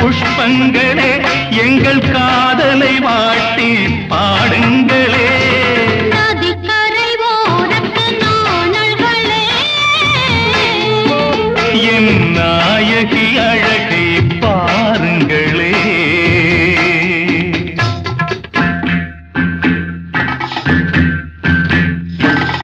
புஷ்பங்களே எங்கள் காதலை வாட்டி பாடுங்களே. என் நாயகி அழகை